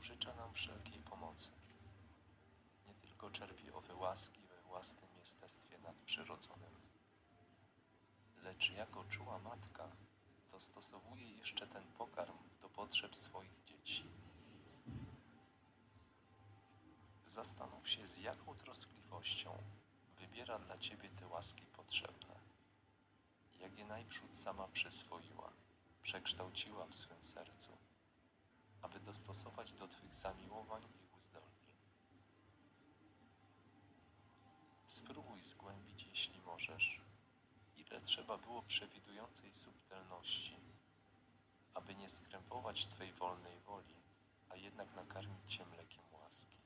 użycza nam wszelkiej pomocy. Nie tylko czerpie owe łaski we własnym jestestwie nadprzyrodzonym, lecz jako czuła matka dostosowuje jeszcze ten pokarm do potrzeb swoich dzieci. Zastanów się, z jaką troskliwością wybiera dla Ciebie te łaski potrzebne. Jak je najprzód sama przyswoiła, przekształciła w swym sercu, dostosować do Twych zamiłowań i uzdolnień. Spróbuj zgłębić, jeśli możesz, ile trzeba było przewidującej subtelności, aby nie skrępować Twej wolnej woli, a jednak nakarmić Cię mlekiem łaski.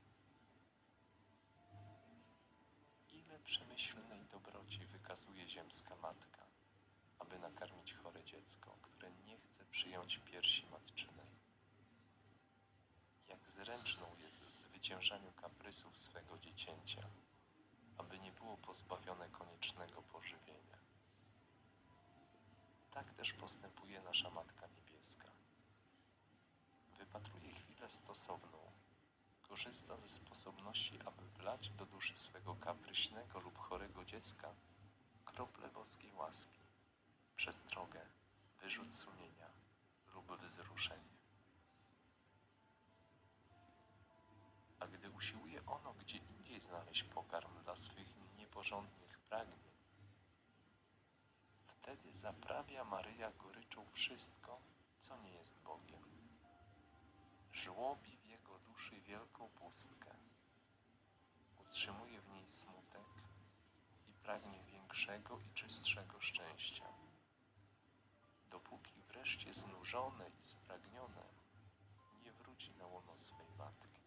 Ile przemyślnej dobroci wykazuje ziemska matka, aby nakarmić chore dziecko, które nie chce przyjąć piersi matczynej. Jak zręczną jest w zwyciężaniu kaprysów swego dziecięcia, aby nie było pozbawione koniecznego pożywienia. Tak też postępuje nasza Matka Niebieska. Wypatruje chwilę stosowną, korzysta ze sposobności, aby wlać do duszy swego kapryśnego lub chorego dziecka krople boskiej łaski, przestrogę, wyrzut sumienia lub wzruszenie. Ono gdzie indziej znaleźć pokarm dla swych nieporządnych pragnień, wtedy zaprawia Maryja goryczą wszystko, co nie jest Bogiem. Żłobi w jego duszy wielką pustkę, utrzymuje w niej smutek i pragnie większego i czystszego szczęścia. Dopóki wreszcie znużone i spragnione nie wróci na łono swej matki.